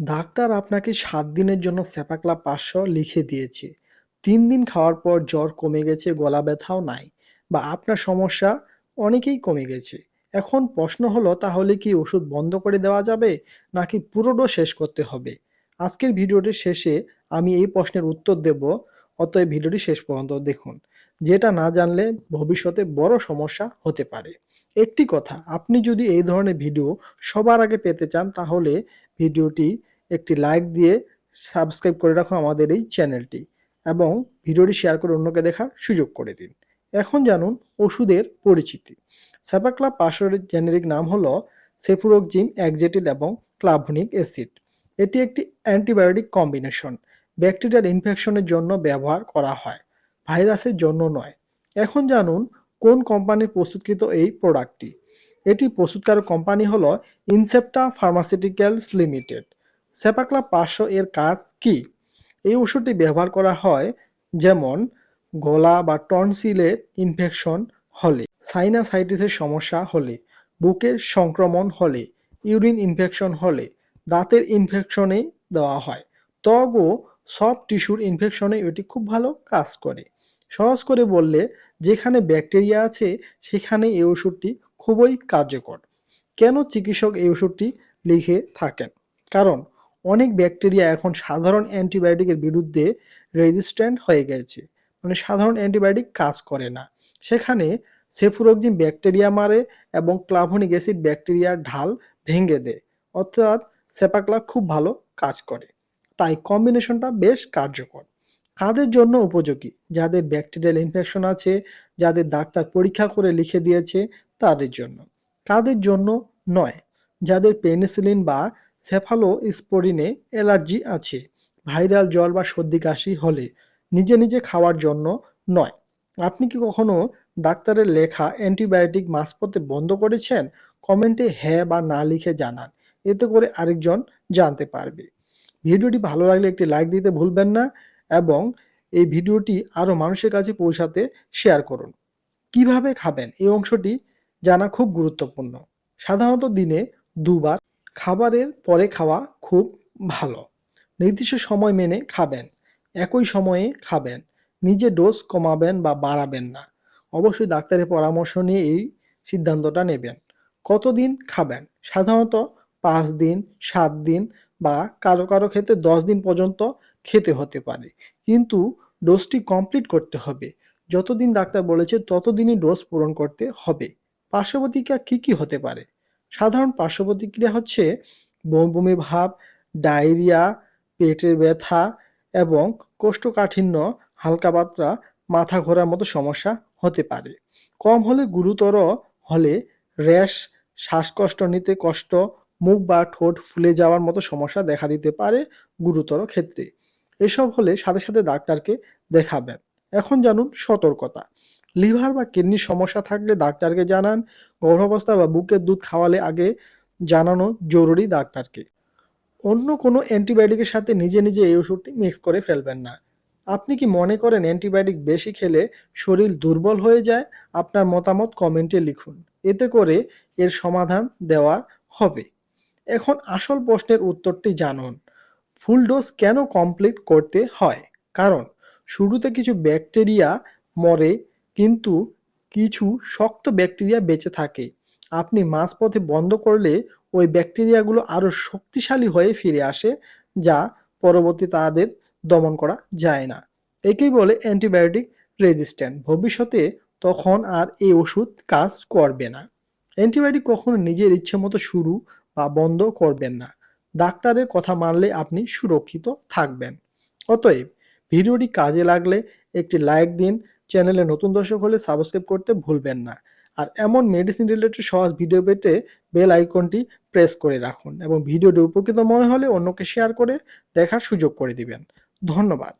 Doctor আপনাকে সাত দিনের জন্য সেপাকলা পাঁচশো লিখে দিয়েছে। তিন দিন খাওয়ার পর জ্বর কমে গেছে, গলা ব্যথাও নাই বা আপনার সমস্যা অনেকেই কমে গেছে। এখন প্রশ্ন হলো, তাহলে কি ওষুধ বন্ধ করে দেওয়া যাবে নাকি পুরো ডোজ শেষ করতে হবে? আজকের ভিডিওটির শেষে আমি এই প্রশ্নের উত্তর দেব, অতএব ভিডিওটি শেষ পর্যন্ত দেখুন, যেটা না জানলে ভবিষ্যতে বড় সমস্যা হতে পারে। একটি কথা, আপনি যদি এই ধরনের ভিডিও সবার আগে পেতে চান, তাহলে ভিডিওটি একটি লাইক দিয়ে সাবস্ক্রাইব করে রাখো আমাদের এই চ্যানেলটি এবং ভিডিওটি শেয়ার করে অন্যকে দেখার সুযোগ করে দিন। এখন জানুন ওষুধের পরিচিতি। স্যাপাক্লা পাশের জেনেরিক নাম হলো সেফুরোকজিম একজেটিল এবং ক্লাভনিক অ্যাসিড এটি একটি অ্যান্টিবায়োটিক কম্বিনেশন ব্যাকটেরিয়াল ইনফেকশনের জন্য ব্যবহার করা হয়, ভাইরাসের জন্য নয়। এখন জানুন কোন কোম্পানির প্রস্তুতকৃত এই প্রোডাক্টটি এটি প্রস্তুতকারক কোম্পানি হলো ইনসেপ্টা ফার্মাসিউটিক্যালস লিমিটেড সেপাকলা পাঁচশো এর কাজ কি? এই ওষুধটি ব্যবহার করা হয় যেমন গলা বা টনসিলের ইনফেকশন হলে সাইনাসাইটিসের সমস্যা হলে, বুকের সংক্রমণ হলে ইউরিন ইনফেকশন হলে, দাঁতের ইনফেকশনে দেওয়া হয়। ত্বক ও সফট টিস্যুর ইনফেকশনে এটি খুব ভালো কাজ করে। সহজ করে বললে, যেখানে ব্যাকটেরিয়া আছে সেখানে এই ওষুধটি খুবই কার্যকর। কেন চিকিৎসক এই ওষুধটি লিখে থাকেন? কারণ অনেক ব্যাকটেরিয়া এখন সাধারণ অ্যান্টিবায়োটিকের বিরুদ্ধে রেজিস্ট্যান্ট হয়ে গেছে। মানে সাধারণ অ্যান্টিবায়োটিক কাজ করে না। সেখানে সেফুরোকজিন ব্যাকটেরিয়া মারে এবং ক্লাভনিক অ্যাসিড ব্যাকটেরিয়ার ঢাল ভেঙে দেয়। অর্থাৎ সেপাক্লা খুব ভালো কাজ করে। তাই কম্বিনেশনটা বেশ কার্যকর। কাদের জন্য উপযোগী? যাদের ব্যাকটেরিয়াল ইনফেকশন আছে, যাদের ডাক্তার পরীক্ষা করে লিখে দিয়েছে, তাদের জন্য। কাদের জন্য নয়। যাদের পেনিসিলিন বা সেফালো স্পোরিনে অ্যালার্জি আছে। ভাইরাল জ্বর বা সর্দি কাশি হলে নিজে নিজে খাওয়ার জন্য নয়। আপনি কি কখনো ডাক্তারের লেখা অ্যান্টিবায়োটিক মাঝপথে বন্ধ করেছেন? কমেন্টে হ্যাঁ বা না লিখে জানান। এতে করে আরেকজন জানতে পারবে। ভিডিওটি ভালো লাগলে একটি লাইক দিতে ভুলবেন না এবং এই ভিডিওটি আরও মানুষের কাছে পৌঁছাতে শেয়ার করুন। কীভাবে খাবেন? এই অংশটি জানা খুব গুরুত্বপূর্ণ। সাধারণত দিনে দুবার খাবারের পরে খাওয়া খুব ভালো। নির্দিষ্ট সময় মেনে খাবেন, একই সময়ে খাবেন, নিজে ডোজ কমাবেন বা বাড়াবেন না। অবশ্যই ডাক্তারের পরামর্শ নিয়ে এই সিদ্ধান্তটা নেবেন। কতদিন খাবেন? সাধারণত পাঁচ দিন, সাত দিন বা কারও কারও ক্ষেত্রে দশ দিন পর্যন্ত খেতে হতে পারে। কিন্তু ডোজটি কমপ্লিট করতে হবে। যতদিন ডাক্তার বলেছে ততদিনই ডোজ পূরণ করতে হবে। পার্শ্ব প্রতিক্রিয়া কী কী হতে পারে? সাধারণ পার্শ্ব প্রতিক্রিয়া হচ্ছে বমি ভাব, ডায়রিয়া, পেটের ব্যথা এবং কোষ্ঠকাঠিন্য, হালকা মাত্রা, মাথা ঘোরার মতো সমস্যা হতে পারে। কম হলে গুরুতর হলে র্যাশ, শ্বাসকষ্ট, নিতে কষ্ট, মুখ বা ঠোঁট ফুলে যাওয়ার মতো সমস্যা দেখা দিতে পারে গুরুতর ক্ষেত্রে। এসব হলে সাথে সাথে ডাক্তারকে দেখাবেন। এখন জানুন সতর্কতা। লিভার বা কিডনির সমস্যা থাকলে ডাক্তারকে জানান। গর্ভাবস্থা বা বুকের দুধ খাওয়ালে আগে জানানো জরুরি ডাক্তারকে। অন্য কোনো অ্যান্টিবায়োটিকের সাথে নিজে নিজে এই ওষুধটি মিক্স করে ফেলবেন না। আপনি কি মনে করেন অ্যান্টিবায়োটিক বেশি খেলে শরীর দুর্বল হয়ে যায়? আপনার মতামত কমেন্টে লিখুন। এতে করে এর সমাধান দেওয়া হবে। এখন আসল প্রশ্নের উত্তরটি জানুন। ফুল ডোজ কেন কমপ্লিট করতে হয়? কারণ শুরুতে কিছু ব্যাকটেরিয়া মরে কিন্তু কিছু শক্ত ব্যাকটেরিয়া বেঁচে থাকে। আপনি মাঝপথে বন্ধ করলে ওই ব্যাকটেরিয়াগুলো আরও শক্তিশালী হয়ে ফিরে আসে, যা পরবর্তী তাদের দমন করা যায় না। একেই বলে অ্যান্টিবায়োটিক রেজিস্ট্যান্ট। ভবিষ্যতে তখন আর এই ওষুধ কাজ করবে না। অ্যান্টিবায়োটিক কখনো নিজের ইচ্ছে মতো শুরু বা বন্ধ করবেন না। ডাক্তারের কথা মানলে আপনি সুরক্ষিত থাকবেন। অতএব ভিডিওটি কাজে লাগলে একটি লাইক দিন চ্যানেলে নতুন দর্শক হলে সাবস্ক্রাইব করতে ভুলবেন না। আর এমন মেডিসিন রিলেটেড সহজ ভিডিও পেতে বেল আইকনটি প্রেস করে রাখুন এবং ভিডিওটি উপকৃত মনে হলে অন্যকে শেয়ার করে দেখার সুযোগ করে দিবেন। ধন্যবাদ।